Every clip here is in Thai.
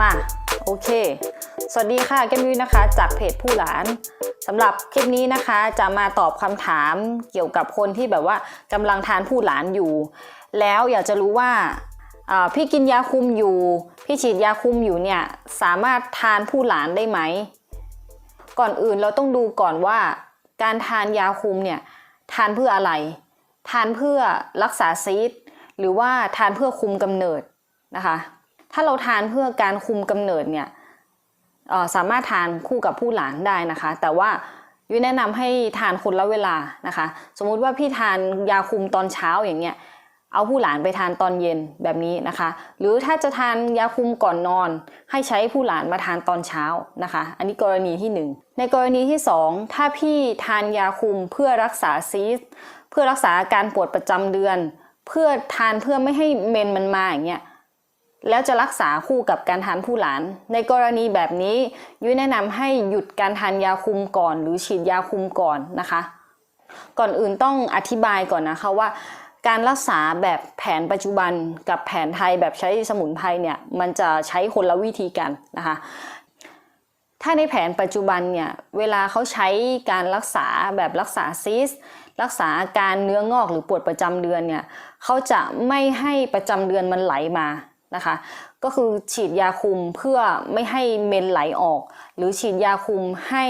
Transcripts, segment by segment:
มาโอเค สวัสดีค่ะแก้มยุ้ยนะคะ จากเพจผู้หลานสำหรับคลิปนี้นะคะจะมาตอบคำถามเกี่ยวกับคนที่แบบว่ากำลังทานผู้หลานอยู่ แล้วอยากจะรู้ว่าพี่กินยาคุมอยู่ พี่ฉีดยาคุมอยู่เนี่ยสามารถทานผู้หลานได้ไหม ก่อนอื่นเราต้องดูก่อนว่า การทานยาคุมเนี่ยทานเพื่ออะไร ทานเพื่อรักษาซีสต์หรือว่าทานเพื่อคุมกำเนิดนะคะ ถ้าเราทานเพื่อการคุมกำเนิดเนี่ยสามารถทานคู่กับผู้หลานได้นะคะ แต่ว่ายุ้ยแนะนำให้ทานคนละเวลานะคะ สมมุติว่าพี่ทานยาคุมตอนเช้าอย่างเงี้ยเอาผู้หลานไปทานตอนเย็นแบบนี้นะคะ หรือถ้าจะทานยาคุมก่อนนอน ให้ใช้ผู้หลานมาทานตอนเช้านะคะ อันนี้กรณีที่หนึ่งในกรณีที่สองถ้าพี่ทานยาคุมเพื่อรักษาซีสเพื่อรักษาอาการปวดประจำเดือน เพื่อทานเพื่อไม่ให้เมนมันมาอย่างเงี้ย แล้วจะรักษาคู่กับการทานผู้หลาน ในกรณีแบบนี้ยุ้ยแนะนำให้หยุดการทานยาคุมก่อน หรือฉีดยาคุมก่อนนะคะ ก่อนอื่นต้องอธิบายก่อนนะคะว่า การรักษาแบบแผนปัจจุบันกับแผนไทยแบบใช้สมุนไพรเนี่ยมันจะใช้คนละวิธีกันนะคะ ถ้าในแผนปัจจุบันเนี่ยเวลาเขาใช้การรักษาแบบรักษาซิสรักษาอาการเนื้องอกหรือปวดประจำเดือนเนี่ยเขาจะไม่ให้ประจำเดือนมันไหลมา นะคะ ก็คือฉีดยาคุมเพื่อไม่ให้เมนไหลออก หรือฉีดยาคุมให้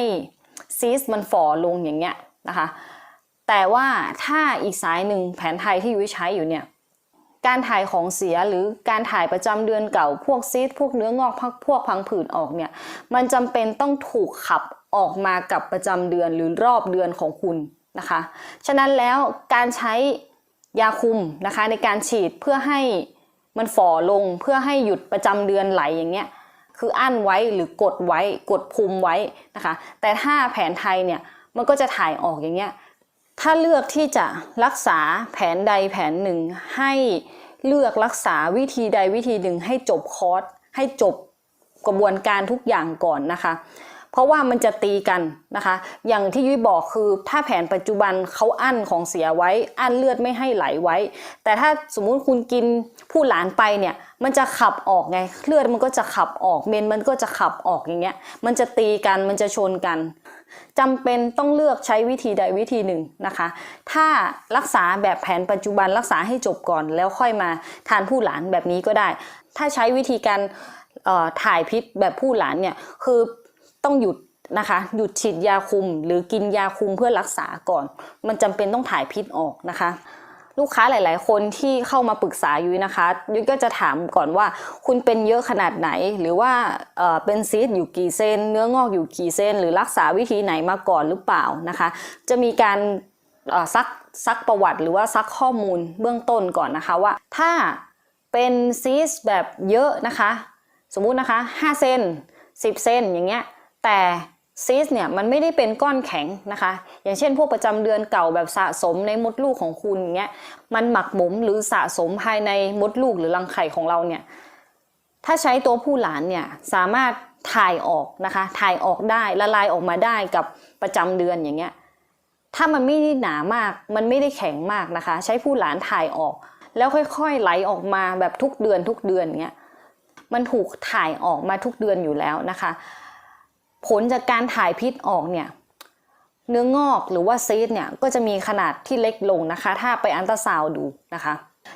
ซิสมันฝ่อลงอย่างเงี้ยนะคะ แต่ว่าถ้าอีกสายหนึ่งแผนไทยที่ยุ้ยใช้อยู่เนี่ยการถ่ายของเสียหรือการถ่ายประจำเดือนเก่าพวกซีสพวกเนื้องอกพักพวกพังผืดออกเนี่ยมันจำเป็นต้องถูกขับออกมากับประจำเดือนหรือรอบเดือนของคุณนะคะ ฉะนั้นแล้วการใช้ยาคุมนะคะในการฉีดเพื่อให้ มันฝ่อลงเพื่อให้หยุดประจำเดือนไหลอย่างเงี้ยคืออั้นไว้หรือกดไว้กดภูมิไว้นะคะ แต่ถ้าแผนไทยเนี่ยมันก็จะถ่ายออกอย่างเงี้ยถ้าเลือกที่จะรักษาแผนใดแผนหนึ่ง ให้เลือกรักษาวิธีใดวิธีหนึ่งให้จบคอร์สให้จบกระบวนการทุกอย่างก่อนนะคะ ราะว่ามันจะตีกันนะคะ อย่างที่ยุ้ยบอกคือถ้าแผนปัจจุบันเขาอั้นของเสียไว้ อั้นเลือดไม่ให้ไหลไว้ แต่ถ้าสมมุติคุณกินผู้หลานไปเนี่ยมันจะขับออกไงเลือดมันก็จะขับออกเมนมันก็จะขับออกอย่างเงี้ยมันจะตีกันมันจะชนกันจำเป็นต้องเลือกใช้วิธีใดวิธีหนึ่งนะคะ ถ้ารักษาแบบแผนปัจจุบันรักษาให้จบก่อนแล้วค่อยมาทานผู้หลานแบบนี้ก็ได้ ถ้าใช้วิธีการถ่ายพิษแบบผู้หลานเนี่ยคือ ต้องหยุดนะคะหยุดฉีดยาคุมหรือกินยาคุมเพื่อรักษาก่อน มันจำเป็นต้องถ่ายพิษออกนะคะ ลูกค้าหลาย ๆ คนที่เข้ามาปรึกษายุ้ยนะคะ ยุ้ยก็จะถามก่อนว่า คุณเป็นเยอะขนาดไหน หรือว่าเเป็นซีสต์อยู่กี่เซนเนื้องอกอยู่กี่เซนหรือรักษาวิธีไหนมาก่อนหรือเปล่านะคะ จะมีการซักซักประวัติหรือว่าซักข้อมูลเบื้องต้นก่อนนะคะว่า ถ้าเป็นซีสต์แบบเยอะนะคะ สมมุตินะคะ5เซน10 เซนอย่างเงี้ย แต่ซีสเนี่ยมันไม่ได้เป็นก้อนแข็งนะคะ อย่างเช่นพวกประจำเดือนเก่าแบบสะสมในมดลูกของคุณอย่างเงี้ยมันหมักหมมหรือสะสมภายในมดลูกหรือรังไข่ของเราเนี่ยถ้าใช้ตัวผู้หลานเนี่ยสามารถถ่ายออกนะคะถ่ายออกได้ละลายออกมาได้กับประจำเดือนอย่างเงี้ยถ้ามันไม่ได้หนามากมันไม่ได้แข็งมากนะคะ ใช้ผู้หลานถ่ายออก แล้วค่อยๆไหลออกมาแบบทุกเดือนทุกเดือนเงี้ยมันถูกถ่ายออกมาทุกเดือนอยู่แล้วนะคะ ผลจากการถ่ายพิษออกเนี่ยเนื้องอกหรือว่าซีสเนี่ยก็จะมีขนาดที่เล็กลงนะคะ ถ้าไปอันตราซาวดูนะคะ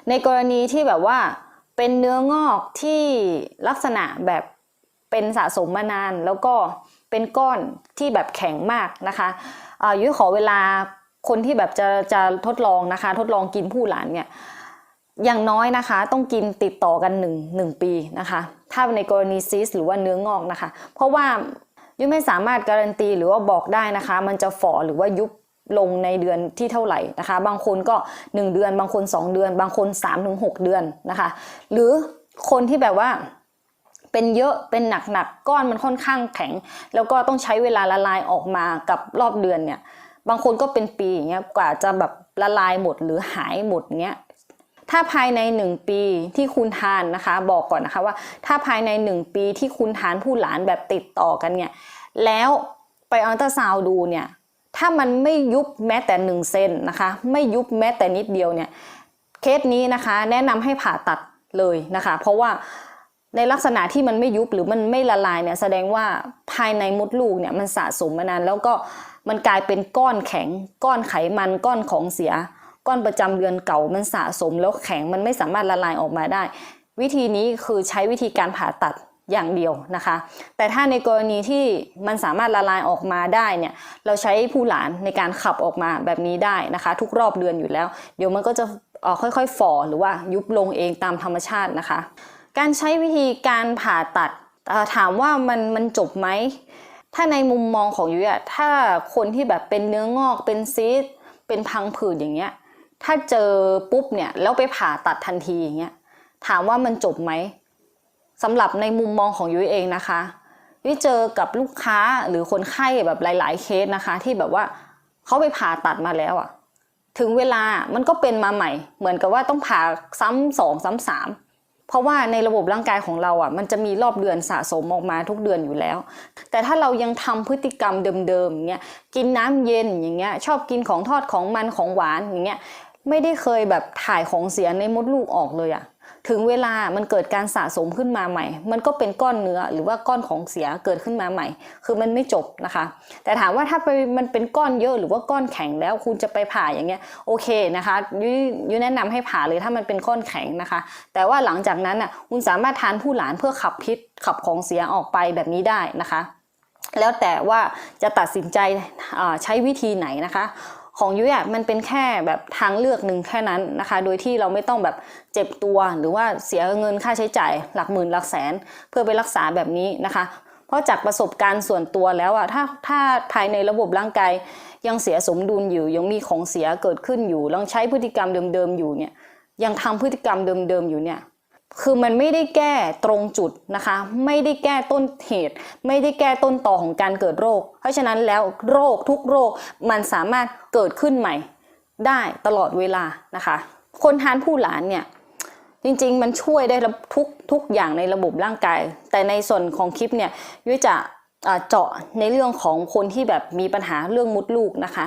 ในกรณีที่แบบว่าเป็นเนื้องอกที่ลักษณะแบบเป็นสะสมมานาน แล้วก็เป็นก้อนที่แบบแข็งมากนะคะอายุ้ยขอเวลาคนที่แบบจะจะทดลองนะคะ ทดลองกินผู้หลานเนี่ยอย่างน้อยนะคะ ต้องกินติดต่อกัน1 1ปีนะคะ ถ้าในกรณีซิสหรือว่าเนื้องอกนะคะ เพราะว่า ยุ้ยไม่สามารถการันตีหรือว่าบอกได้นะคะ มันจะฝ่อหรือว่ายุบลงในเดือนที่เท่าไหร่นะคะ บางคนก็ 1 เดือน บางคน 2 เดือน บางคน 3-6 เดือนนะคะ หรือคนที่แบบว่าเป็นเยอะเป็นหนักๆก้อนมันค่อนข้างแข็ง แล้วก็ต้องใช้เวลาละลายออกมากับรอบเดือนเนี่ย บางคนก็เป็นปีอย่างเงี้ยกว่าจะแบบละลายหมดหรือหายหมดเงี้ย ถ้าภายใน 1 ปีที่คุณทานนะคะ บอกก่อนนะคะว่า ถ้าภายใน 1 ปีที่คุณทานผู้หลานแบบติดต่อกันเนี่ยแล้วไปอัลตราซาวดูเนี่ยถ้ามันไม่ยุบแม้แต่1เซนนะคะ ไม่ยุบแม้แต่นิดเดียวเนี่ยเคสนี้นะคะแนะนำให้ผ่าตัดเลยนะคะ เพราะว่าในลักษณะที่มันไม่ยุบหรือมันไม่ละลายเนี่ยแสดงว่าภายในมดลูกเนี่ยมันสะสมมานานแล้วก็มันกลายเป็นก้อนแข็งก้อนไขมันก้อนของเสีย ก้อนประจำเดือนเก่ามันสะสมแล้วแข็งมันไม่สามารถละลายออกมาได้ วิธีนี้คือใช้วิธีการผ่าตัดอย่างเดียวนะคะ แต่ถ้าในกรณีที่มันสามารถละลายออกมาได้เนี่ยเราใช้ผู้หลานในการขับออกมาแบบนี้ได้นะคะ ทุกรอบเดือนอยู่แล้ว เดี๋ยวมันก็จะออค่อยๆฝ่อหรือว่ายุบลงเองตามธรรมชาตินะคะ การใช้วิธีการผ่าตัดถามว่ามันมันจบไหมถ้าในมุมมองของยุ้ยอะถ้าคนที่แบบเป็นเนื้องอกเป็นซีสเป็นพังผืดอย่างเงี้ย ถ้าเจอปุ๊บเนี่ยแล้วไปผ่าตัดทันทีอย่างเงี้ยถามว่ามันจบไหมสำหรับในมุมมองของยุ้ยเองนะคะยุ้ยเจอกับลูกค้าหรือคนไข้แบบหลาย ๆ เคสนะคะ ที่แบบว่าเขาไปผ่าตัดมาแล้วอะถึงเวลามันก็เป็นมาใหม่ เหมือนกับว่าต้องผ่าซ้ำสองซ้ำสามเพราะว่าในระบบร่างกายของเราอะ มันจะมีรอบเดือนสะสมออกมาทุกเดือนอยู่แล้ว แต่ถ้าเรายังทำพฤติกรรมเดิมๆอย่างเงี้ยกินน้ำเย็นอย่างเงี้ยชอบกินของทอดของมันของหวานอย่างเงี้ย ไม่ได้เคยแบบถ่ายของเสียในมดลูกออกเลยอะถึงเวลามันเกิดการสะสมขึ้นมาใหม่ มันก็เป็นก้อนเนื้อหรือว่าก้อนของเสียเกิดขึ้นมาใหม่ คือมันไม่จบนะคะ แต่ถามว่าถ้าไปมันเป็นก้อนเยอะหรือว่าก้อนแข็งแล้วคุณจะไปผ่าอย่างเงี้ยโอเคนะคะยุยแนะนำให้ผ่าเลยถ้ามันเป็นก้อนแข็งนะคะ แต่ว่าหลังจากนั้นอะคุณสามารถทานผู้หลานเพื่อขับพิษขับของเสียออกไปแบบนี้ได้นะคะ แล้วแต่ว่าจะตัดสินใจใช้วิธีไหนนะคะ ของยุ้ยอะมันเป็นแค่แบบทางเลือกหนึ่งแค่นั้นนะคะ โดยที่เราไม่ต้องแบบเจ็บตัวหรือว่าเสียเงินค่าใช้จ่ายหลักหมื่นหลักแสน เพื่อไปรักษาแบบนี้นะคะ เพราะจากประสบการณ์ส่วนตัวแล้วอะถ้าถ้าภายในระบบร่างกายยังเสียสมดุลอยู่ ยังมีของเสียเกิดขึ้นอยู่ยังใช้พฤติกรรมเดิมๆอยู่เนี่ยยังทำพฤติกรรมเดิมๆอยู่เนี่ย คือมันไม่ได้แก้ตรงจุดนะคะ ไม่ได้แก้ต้นเหตุ ไม่ได้แก้ต้นต่อของการเกิดโรค เพราะฉะนั้นแล้วโรคทุกโรคมันสามารถเกิดขึ้นใหม่ได้ตลอดเวลานะคะ คนทานผู้หลานเนี่ยจริงๆ มันช่วยได้ทุกทุกอย่างในระบบร่างกาย แต่ในส่วนของคลิปเนี่ยยุ้ยจะเจาะในเรื่องของคนที่แบบมีปัญหาเรื่องมุดลูกนะคะ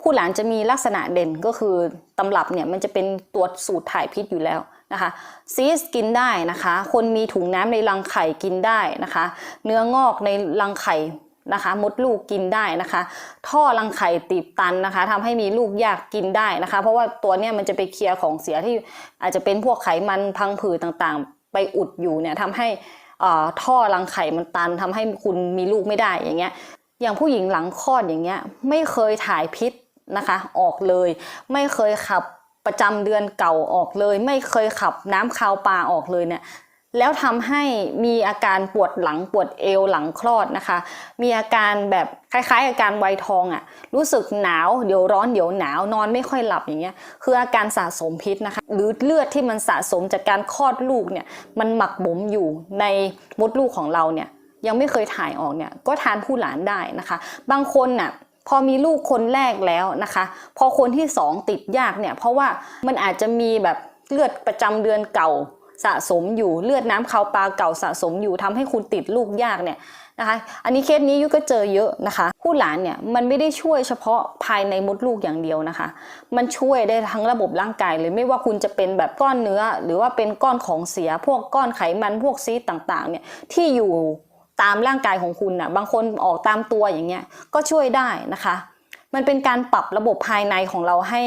ผู้หลานจะมีลักษณะเด่นก็คือตำรับเนี่ยมันจะเป็นตัวสูตรถ่ายพิษอยู่แล้ว นะคะซีสกินได้นะคะ คนมีถุงน้ำในรังไข่กินได้นะคะ เนื้องอกในรังไข่นะคะ มดลูกกินได้นะคะ ท่อรังไข่ตีบตันนะคะทำให้มีลูกยากกินได้นะคะ เพราะว่าตัวเนี้ยมันจะไปเคลียร์ของเสียที่อาจจะเป็นพวกไขมันพังผืดต่างๆ ไปอุดอยู่เนี่ยทำให้ท่อรังไข่มันตันทำให้คุณมีลูกไม่ได้อย่างเงี้ย อย่างผู้หญิงหลังคลอดอย่างเงี้ยไม่เคยถ่ายพิษนะคะ ออกเลย ไม่เคยขับ ประจำเดือนเก่าออกเลย ไม่เคยขับน้ำคาวปลาออกเลยเนี่ยแล้วทำให้มีอาการปวดหลังปวดเอวหลังคลอดนะคะ มีอาการแบบคล้ายๆ อาการไวยทองอะ่ะ รู้สึกหนาวเดี๋ยวร้อนเดี๋ยวหนาวนอนไม่ค่อยหลับอย่างเงี้ย คืออาการสะสมพิษนะคะ หรือเลือดที่มันสะสมจากการคลอดลูกเนี่ยมันหมักหมมอยู่ในมดลูกของเราเนี่ยยังไม่เคยถ่ายออกเนี่ยก็ทานผู้หลานได้นะคะ บางคนน่ะ พอมีลูกคนแรกแล้วนะคะ พอคนที่สองติดยากเนี่ย เพราะว่ามันอาจจะมีแบบเลือดประจำเดือนเก่าสะสมอยู่เลือดน้ำคาวปลาเก่าสะสมอยู่ทำให้คุณติดลูกยากเนี่ยนะคะ อันนี้เคสนี้ยุก็เจอเยอะนะคะผู้หลานเนี่ยมันไม่ได้ช่วยเฉพาะภายในมดลูกอย่างเดียวนะคะ มันช่วยได้ทั้งระบบร่างกายเลยไม่ว่าคุณจะเป็นแบบก้อนเนื้อ หรือว่าเป็นก้อนของเสียพวกก้อนไขมันพวกซีต่างๆเนี่ยที่อยู่ ตามร่างกายของคุณน่ะบางคนออกตามตัวอย่างเงี้ยก็ช่วยได้นะคะ มันเป็นการปรับระบบภายในของเราให้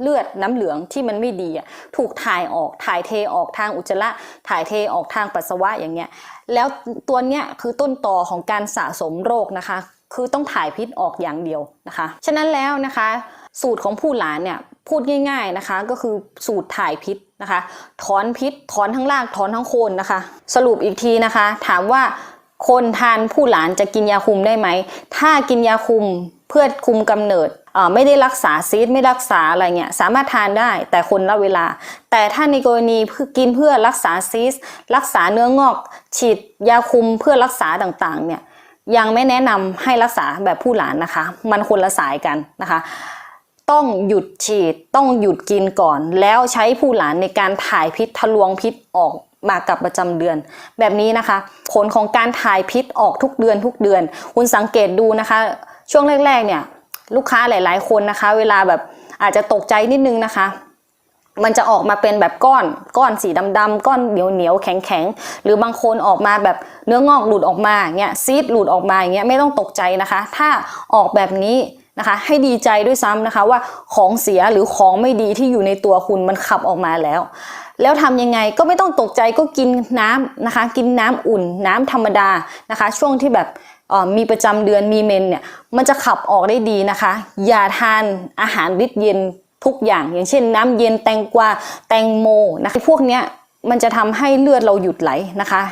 เลือดน้ำเหลืองที่มันไม่ดีถูกถ่ายออกถ่ายเทออกทางอุจจาระถ่ายเทออกทางปัสสาวะอย่างเงี้ยแล้วตัวเนี้ยคือต้นต่อของการสะสมโรคนะคะ คือต้องถ่ายพิษออกอย่างเดียวนะคะ ฉะนั้นแล้วนะคะ สูตรของผู้หลานเนี่ยพูดง่าย ๆนะคะ ก็คือสูตรถ่ายพิษนะคะ ถอนพิษถอนทั้งรากถอนทั้งโคนนะคะ สรุปอีกทีนะคะ ถามว่า คนทานผู้หลานจะกินยาคุมได้ไหม ถ้ากินยาคุมเพื่อคุมกำเนิดไม่ได้รักษาซีสไม่รักษาอะไรเงี้ยสามารถทานได้แต่คนละเวลา แต่ถ้าในกรณีกินเพื่อรักษาซีสรักษาเนื้องอก ฉีดยาคุมเพื่อรักษาต่างๆเนี่ยยังไม่แนะนำให้รักษาแบบผู้หลานนะคะ มันคนละสายกันนะคะ ต้องหยุดฉีดต้องหยุดกินก่อน แล้วใช้ผู้หลานในการถ่ายพิษทะลวงพิษออก มากับประจำเดือน แบบนี้นะคะ ผลของการถ่ายพิษออกทุกเดือนทุกเดือน คุณสังเกตดูนะคะ ช่วงแรกๆเนี่ยลูกค้าหลาย ๆ คนนะคะ เวลาแบบอาจจะตกใจนิดนึงนะคะ มันจะออกมาเป็นแบบก้อนก้อนสีดำๆก้อนเหนียวเหนียวแข็งแข็งหรือบางคนออกมาแบบเนื้องอกหลุดออกมาเงี้ยซีดหลุดออกมาอย่างเงี้ยไม่ต้องตกใจนะคะ ถ้าออกแบบนี้ นะคะให้ดีใจด้วยซ้ำนะคะว่าของเสียหรือของไม่ดีที่อยู่ในตัวคุณมันขับออกมาแล้ว แล้วทำยังไงก็ไม่ต้องตกใจก็กินน้ำนะคะ กินน้ำอุ่นน้ำธรรมดานะคะ ช่วงที่แบบมีประจำเดือนมีเมนเนี่ยมันจะขับออกได้ดีนะคะ อย่าทานอาหารฤทธิ์เย็นทุกอย่าง อย่างเช่น น้ำเย็นแตงกวาแตงโมนะคะพวกเนี้ยมันจะทำให้เลือดเราหยุดไหลนะคะ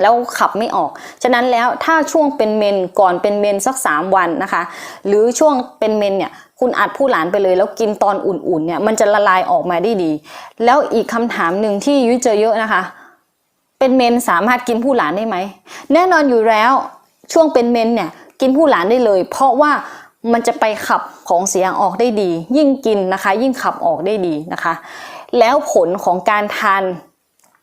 แล้วขับไม่ออก ฉะนั้นแล้วถ้าช่วงเป็นเมนก่อนเป็นเมนสัก 3 วันนะคะ หรือช่วงเป็นเมนเนี่ยคุณอัดผู้หลานไปเลย แล้วกินตอนอุ่นๆเนี่ยมันจะละลายออกมาได้ดี แล้วอีกคำถามหนึ่งที่ยุ้ยเจอเยอะนะคะ เป็นเมนสามารถกินผู้หลานได้ไหมแน่นอนอยู่แล้วช่วงเป็นเมนเนี่ยกินผู้หลานได้เลย เพราะว่ามันจะไปขับของเสียออกได้ดี ยิ่งกินนะคะ ยิ่งขับออกได้ดีนะคะ แล้วผลของการทาน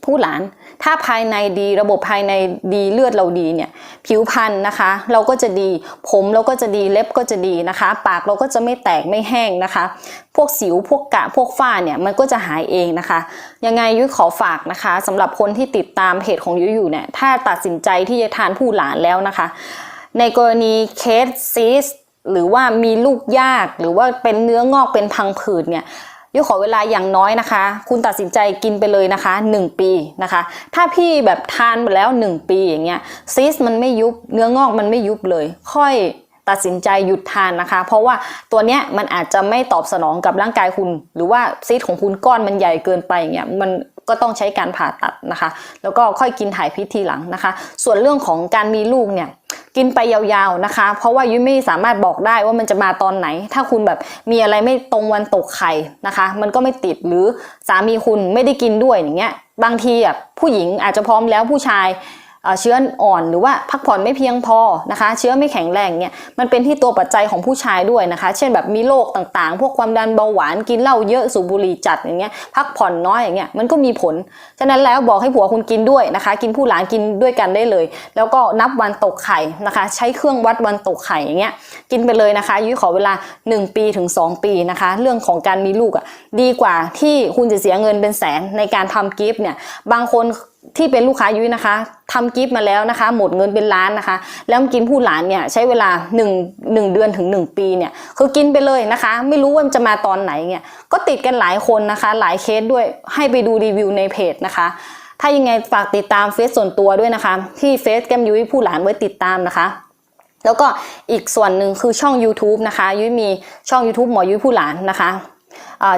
ผู้หลาน ถ้าภายในดีระบบภายในดีเลือดเราดีเนี่ยผิวพรรณนะคะ เราก็จะดีผมเราก็จะดีเล็บก็จะดีนะคะ ปากเราก็จะไม่แตกไม่แห้งนะคะ พวกสิวพวกกะพวกฝ้าเนี่ยมันก็จะหายเองนะคะ ยังไงยุ้ยขอฝากนะคะสำหรับคนที่ติดตามเพจของยุ้ยอยู่เนี่ยถ้าตัดสินใจที่จะทานผู้หลานแล้วนะคะ ในกรณีเคสซีสหรือว่ามีลูกยากหรือว่าเป็นเนื้องอกเป็นพังผืดเนี่ย ยุ้ยขอเวลาอย่างน้อยนะคะ คุณตัดสินใจกินไปเลยนะคะ 1 ปีนะคะ ถ้าพี่แบบทานมาแล้ว 1 ปีอย่างเงี้ยซีสมันไม่ยุบเนื้องอกมันไม่ยุบเลย ค่อยตัดสินใจหยุดทานนะคะ เพราะว่าตัวเนี้ยมันอาจจะไม่ตอบสนองกับร่างกายคุณ หรือว่าซีสของคุณก้อนมันใหญ่เกินไปอย่างเงี้ยมันก็ต้องใช้การผ่าตัดนะคะ แล้วก็ค่อยกินถ่ายพิษทีหลังนะคะ ส่วนเรื่องของการมีลูกเนี่ย กินไปยาวๆนะคะ เพราะว่ายุ้ยไม่สามารถบอกได้ว่ามันจะมาตอนไหน ถ้าคุณแบบมีอะไรไม่ตรงวันตกไข่นะคะ มันก็ไม่ติดหรือสามีคุณไม่ได้กินด้วยอย่างเงี้ยบางทีอะผู้หญิงอาจจะพร้อมแล้วผู้ชาย เชื้ออ่อนหรือว่าพักผ่อนไม่เพียงพอนะคะ เชื้อไม่แข็งแรงเนี่ยมันเป็นที่ตัวปัจจัยของผู้ชายด้วยนะคะ เช่นแบบมีโรคต่างๆ พวกความดันเบาหวานกินเหล้าเยอะสูบบุหรี่จัดอย่างเงี้ยพักผ่อนน้อยอย่างเงี้ยมันก็มีผล ฉะนั้นแล้วบอกให้ผัวคุณกินด้วยนะคะ กินผู้หลานกินด้วยกันได้เลย แล้วก็นับวันตกไข่นะคะ ใช้เครื่องวัดวันตกไข่อย่างเงี้ย กินไปเลยนะคะ ยุ้ยขอเวลา 1 ปีถึง 2 ปีนะคะ เรื่องของการมีลูกอะดีกว่าที่คุณจะเสียเงินเป็นแสนในการทำกิฟต์เนี่ยบางคนที่เป็นลูกค้ายุ้ยนะคะทำกิฟต์มาแล้วนะคะ หมดเงินเป็นล้านนะคะ แล้วกินผู้หลานเนี่ยใช้เวลา1 1เดือนถึง 1 ปีเนี่ยคือกินไปเลยนะคะ ไม่รู้ว่ามันจะมาตอนไหนเนี่ยก็ติดกันหลายคนนะคะ หลายเคสด้วยให้ไปดูรีวิวในเพจนะคะ ถ้ายังไงฝากติดตามเฟซส่วนตัวด้วยนะคะ ที่เฟซแก้มยุ้ยผู้หลานไว้ติดตามนะคะ แล้วก็อีกส่วนหนึ่งคือช่อง YouTube นะคะยุ้ยมีช่อง YouTube หมอยุ้ยผู้หลานนะคะ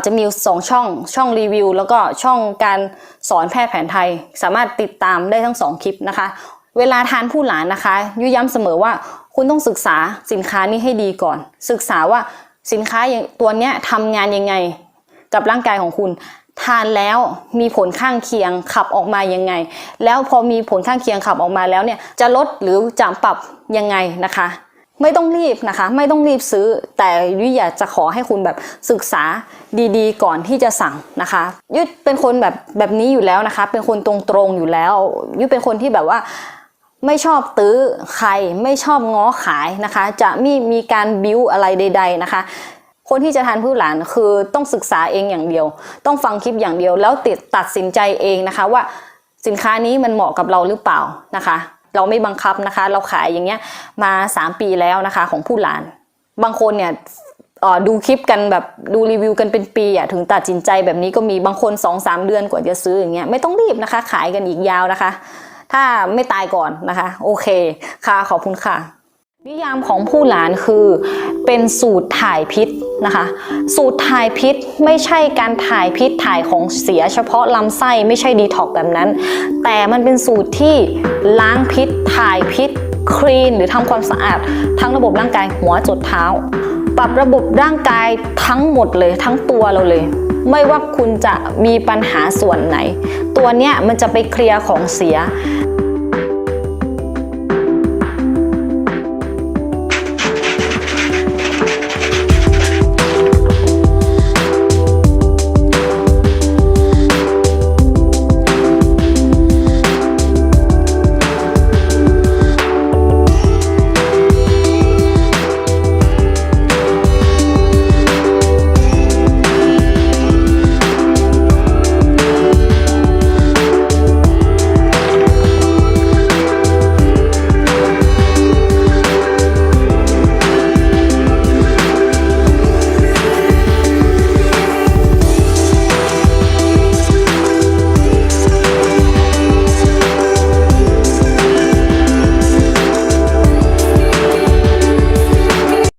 จะมี2ช่องช่องรีวิว แล้วก็ช่องการสอนแพทย์แผนไทย สามารถติดตามได้ทั้ง2คลิปนะคะ เวลาทานผู้หลานนะคะ ยุ้ยย้ำเสมอว่าคุณต้องศึกษาสินค้านี้ให้ดีก่อน ศึกษาว่าสินค้าตัวเนี้ยทำงานยังไง กับร่างกายของคุณ ทานแล้วมีผลข้างเคียงขับออกมายังไง แล้วพอมีผลข้างเคียงขับออกมาแล้วเนี่ยจะลดหรือจะปรับ ยังไงนะคะ ไม่ต้องรีบนะคะ ไม่ต้องรีบซื้อ แต่ยุ้ยอยากจะขอให้คุณแบบศึกษาดีๆ ก่อนที่จะสั่งนะคะยุ้ยเป็นคนแบบแบบนี้อยู่แล้วนะคะ เป็นคนตรงๆอยู่แล้วยุ้ยเป็นคนที่แบบว่าไม่ชอบตื้อใครไม่ชอบง้อขายนะคะ จะไม่มีการบิ้วอะไรใด ๆนะคะ คนที่จะทานผู้หลานคือต้องศึกษาเองอย่างเดียว ต้องฟังคลิปอย่างเดียวแล้วติดตัดสินใจเองนะคะว่าสินค้านี้มันเหมาะกับเราหรือเปล่านะคะ เราไม่บังคับนะคะ เราขายอย่างเงี้ยมา 3 ปีแล้วนะคะของผู้หลาน บางคนเนี่ยดูคลิปกันแบบดูรีวิวกันเป็นปีอะถึงตัดสินใจแบบนี้ก็มีบางคน2-3เดือนกว่าจะซื้ออย่างเงี้ยไม่ต้องรีบนะคะ ขายกันอีกยาวนะคะ ถ้าไม่ตายก่อนนะคะ โอเคค่ะขอบคุณค่ะ นิยามของผู้หลานคือเป็นสูตรถ่ายพิษนะคะ สูตรถ่ายพิษไม่ใช่การถ่ายพิษถ่ายของเสียเฉพาะลำไส้ไม่ใช่ดีท็อกแบบนั้น แต่มันเป็นสูตรที่ล้างพิษถ่ายพิษคลีนหรือทำความสะอาด ทั้งระบบร่างกายหัวจดเท้า ปรับระบบร่างกายทั้งหมดเลยทั้งตัวเราเลย ไม่ว่าคุณจะมีปัญหาส่วนไหน ตัวเนี้ยมันจะไปเคลียร์ของเสีย